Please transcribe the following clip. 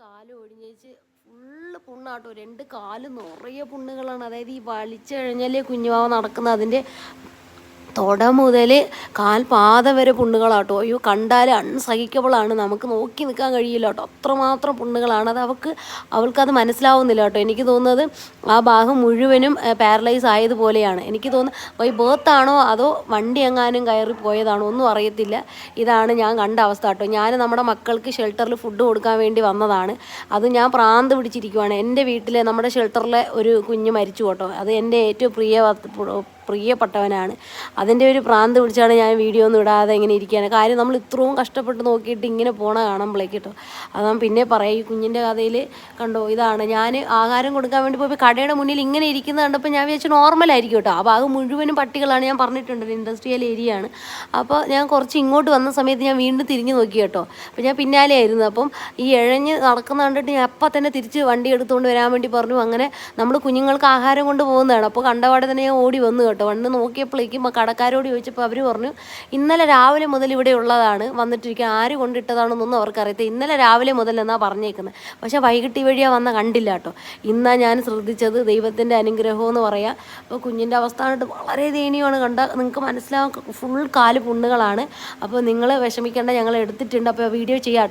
കാൽ ഒടിഞ്ഞേച്ച് ഫുള്ള് പുണ്ണാട്ടോ. രണ്ട് കാൽ നിറയെ പുണ്ണുകളാണ്. അതായത് ഈ വലിച്ചു കഴിഞ്ഞാലേ കുഞ്ഞുവാവ നടക്കുന്ന അതിന്റെ തുട മുതൽ കാൽപാത വരെ പുണ്ണുകളാട്ടോ. അയ്യോ കണ്ടാൽ അൺസഹിക്കബിളാണ്. നമുക്ക് നോക്കി നിൽക്കാൻ കഴിയില്ല കേട്ടോ അത്രമാത്രം പുണ്ണുകളാണ്. അത് അവൾക്ക് അവൾക്കത് മനസ്സിലാവുന്നില്ല കേട്ടോ എനിക്ക് തോന്നുന്നത് ആ ഭാഗം മുഴുവനും പാരലൈസ് ആയതുപോലെയാണ്. എനിക്ക് തോന്നുന്നു ഈ ബേർത്താണോ അതോ വണ്ടി എങ്ങാനും കയറി പോയതാണോ ഒന്നും അറിയത്തില്ല. ഇതാണ് ഞാൻ കണ്ട അവസ്ഥ കേട്ടോ. ഞാൻ നമ്മുടെ മക്കൾക്ക് ഷെൽട്ടറിൽ ഫുഡ് കൊടുക്കാൻ വേണ്ടി വന്നതാണ്. അത് ഞാൻ പ്രാന്ത് പിടിച്ചിരിക്കുവാണ്. എന്റെ വീട്ടിലെ നമ്മുടെ ഷെൽട്ടറിലെ ഒരു കുഞ്ഞ് മരിച്ചു കേട്ടോ. അത് എന്റെ ഏറ്റവും പ്രിയ പ്രിയപ്പെട്ടവനാണ്. അതിന്റെ ഒരു പ്രാന്ത് പിടിച്ചാണ് ഞാൻ വീഡിയോ ഒന്നും ഇടാതെ ഇങ്ങനെ ഇരിക്കുകയാണ്. കാര്യം നമ്മൾ ഇത്രയും കഷ്ടപ്പെട്ട് നോക്കിയിട്ട് ഇങ്ങനെ പോണ കാണുമ്പോഴേക്ക് കേട്ടോ. അതാ പിന്നെ പറയാം ഈ കുഞ്ഞിന്റെ കഥയിൽ കണ്ടോ ഇതാണ്. ഞാൻ ആഹാരം കൊടുക്കാൻ വേണ്ടി പോയി കടയുടെ മുന്നിൽ ഇങ്ങനെ ഇരിക്കുന്നത് കണ്ടപ്പോൾ ഞാൻ വിചാരിച്ചു നോർമൽ നോർമലായിരിക്കും കേട്ടോ. അപ്പോൾ അത് മുഴുവനും പട്ടികളാണ് ഞാൻ പറഞ്ഞിട്ടുണ്ട് ഇൻഡസ്ട്രിയൽ ഏരിയ ആണ്. അപ്പോൾ ഞാൻ കുറച്ച് ഇങ്ങോട്ട് വന്ന സമയത്ത് ഞാൻ വീണ്ടും തിരിഞ്ഞു നോക്കി കേട്ടോ. അപ്പോൾ ഞാൻ പിന്നാലെ ആയിരുന്നു. അപ്പം ഈ ഇഴഞ്ഞ് നടക്കുന്ന കണ്ടിട്ട് ഞാൻ അപ്പം തന്നെ തിരിച്ച് വണ്ടി എടുത്തുകൊണ്ട് വരാൻ വേണ്ടി പറഞ്ഞു. അങ്ങനെ നമ്മൾ കുഞ്ഞുങ്ങൾക്ക് ആഹാരം കൊണ്ട് പോകുന്നതാണ്. അപ്പോൾ കണ്ടപാടെ തന്നെ ഞാൻ ഓടി വന്നു വന്ന് നോക്കിയപ്പോഴേക്കും കടക്കാരോട് ചോദിച്ചപ്പോൾ അവർ പറഞ്ഞു ഇന്നലെ രാവിലെ മുതൽ ഇവിടെ ഉള്ളതാണ് വന്നിട്ടിരിക്കുക ആര് കൊണ്ടിട്ടതാണെന്നൊന്നും അവർക്കറിയത്തില്ല. ഇന്നലെ രാവിലെ മുതൽ എന്നാണ് പറഞ്ഞേക്കുന്നത് പക്ഷേ വൈകിട്ട് ഈ വഴിയാ വന്ന കണ്ടില്ല കേട്ടോ. ഇന്നാണ് ഞാൻ ശ്രദ്ധിച്ചത് ദൈവത്തിന്റെ അനുഗ്രഹം എന്ന് പറയാം. അപ്പോൾ കുഞ്ഞിന്റെ അവസ്ഥ കണ്ടിട്ട് വളരെ ദയനീയമാണ് കണ്ട. നിങ്ങൾക്ക് മനസ്സിലാവും ഫുൾ കാൽ പുണ്ണുകളാണ്. അപ്പോൾ നിങ്ങൾ വിഷമിക്കേണ്ട ഞങ്ങൾ എടുത്തിട്ടുണ്ട്. അപ്പോൾ വീഡിയോ ചെയ്യാം.